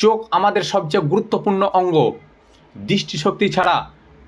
চোখ আমাদের সবচেয়ে গুরুত্বপূর্ণ অঙ্গ। দৃষ্টিশক্তি ছাড়া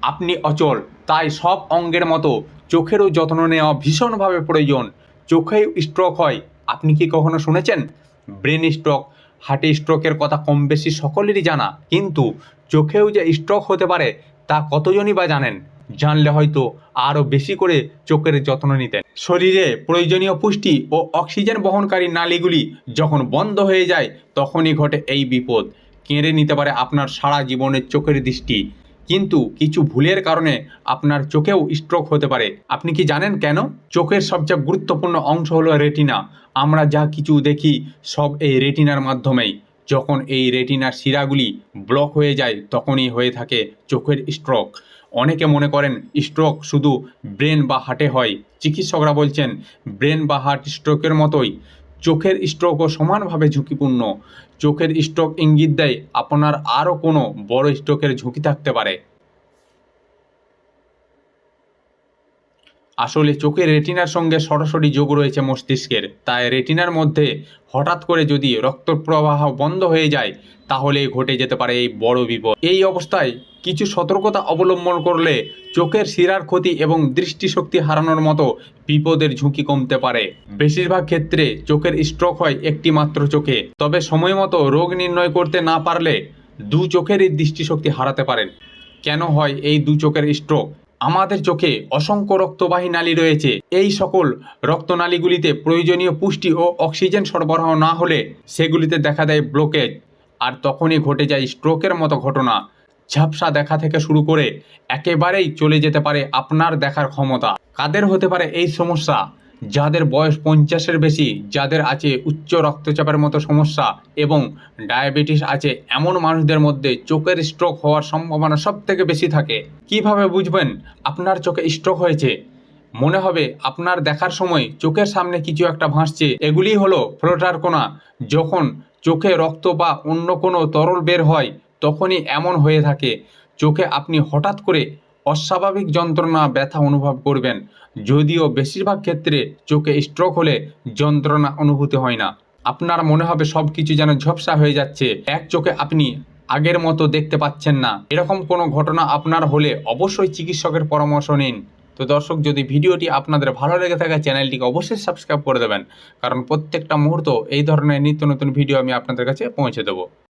আপনি অচল, তাই সব অঙ্গের মতো চোখেরও যত্ন নেওয়া ভীষণভাবে প্রয়োজন। চোখেও স্ট্রোক হয়, আপনি কি কখনো শুনেছেন? ব্রেন স্ট্রোক হার্টে স্ট্রোকের কথা কম বেশি সকলেরই জানা, কিন্তু চোখেও যে স্ট্রোক হতে পারে, তা কতজনই বা জানেন? জানলে হয়তো আরও বেশি করে চোখের যত্ন নিতেন। শরীরে প্রয়োজনীয় পুষ্টি ও অক্সিজেন বহনকারী নালীগুলি যখন বন্ধ হয়ে যায়, তখনই ঘটে এই বিপদ। কেড়ে নিতে পারে আপনার সারা জীবনের চোখের দৃষ্টি। কিন্তু কিছু ভুলের কারণে আপনার চোখেও স্ট্রোক হতে পারে। আপনি কি জানেন কেন? চোখের সবচেয়ে গুরুত্বপূর্ণ অংশ হলো রেটিনা আমরা যা কিছু দেখি, সব এই রেটিনার মাধ্যমেই। যখন এই রেটিনার শিরাগুলি ব্লক হয়ে যায়, তখনই হয়ে থাকে চোখের স্ট্রোক অনেকে মনে করেন স্ট্রোক শুধু ব্রেন বা হার্টে হয়। চিকিৎসকরা বলছেন ব্রেন বা হার্ট স্ট্রোকের মতোই চোখের স্ট্রোকও সমানভাবে ঝুঁকিপূর্ণ। চোখের স্ট্রোক ইঙ্গিত দেয় আপনার আরও কোনো বড় স্ট্রোকের ঝুঁকি থাকতে পারে। আসলে চোখের রেটিনার সঙ্গে সরাসরি যোগ রয়েছে মস্তিষ্কের। তাই রেটিনার মধ্যে হঠাৎ করে যদি রক্ত প্রবাহ বন্ধ হয়ে যায়, তাহলে ঘটে যেতে পারে এই বড় বিপদ। এই অবস্থায় কিছু সতর্কতা অবলম্বন করলে চোখের শিরার ক্ষতি এবং দৃষ্টিশক্তি হারানোর মতো বিপদের ঝুঁকি কমতে পারে। বেশিরভাগ ক্ষেত্রে চোখের স্ট্রোক হয় একটি মাত্র চোখে। তবে সময় মতো রোগ নির্ণয় করতে না পারলে দু চোখেরই দৃষ্টিশক্তি হারাতে পারেন। কেন হয় এই দু চোখের স্ট্রোক আমাদের চোখে অসংখ্য রক্তবাহী নালী রয়েছে। এই সকল রক্তনালীগুলিতে প্রয়োজনীয় পুষ্টি ও অক্সিজেন সরবরাহ না হলে সেগুলিতে দেখা দেয় ব্লকেজ। আর তখনই ঘটে যায় স্ট্রোকের মতো ঘটনা। ঝাপসা দেখা থেকে শুরু করে একেবারেই চলে যেতে পারে আপনার দেখার ক্ষমতা। কাদের হতে পারে এই সমস্যা? যাদের বয়স পঞ্চাশের বেশি, যাদের আছে উচ্চ রক্তচাপের মতো সমস্যা এবং ডায়াবেটিস আছে, এমন মানুষদের মধ্যে চোখের স্ট্রোক হওয়ার সম্ভাবনা সব থেকে বেশি থাকে। কীভাবে বুঝবেন? আপনার চোখে স্ট্রোক হয়েছে। মনে হবে আপনার দেখার সময় চোখের সামনে কিছু একটা ভাসছে। এগুলি হলো ফ্লোটার কোনা যখন চোখে রক্ত বা অন্য কোনো তরল বের হয়, তখনই এমন হয়ে থাকে। চোখে আপনি হঠাৎ করে অস্বাভাবিক যন্ত্রণা, ব্যথা অনুভব করবেন। যদিও বেশিরভাগ ক্ষেত্রে চোখে স্ট্রোক হলে যন্ত্রণা অনুভূতি হয় না। আপনার মনে হবে সব কিছু যেন ঝপসা হয়ে যাচ্ছে। এক চোখে আপনি আগের মতো দেখতে পাচ্ছেন না। এরকম কোনো ঘটনা আপনার হলে অবশ্যই চিকিৎসকের পরামর্শ নিন। তো দর্শক, যদি ভিডিওটি আপনাদের ভালো লেগে থাকে, চ্যানেলটিকে অবশ্যই সাবস্ক্রাইব করে দেবেন। কারণ প্রত্যেকটা মুহূর্ত এই ধরনের নিত্য নতুন ভিডিও আমি আপনাদের কাছে পৌঁছে দেবো।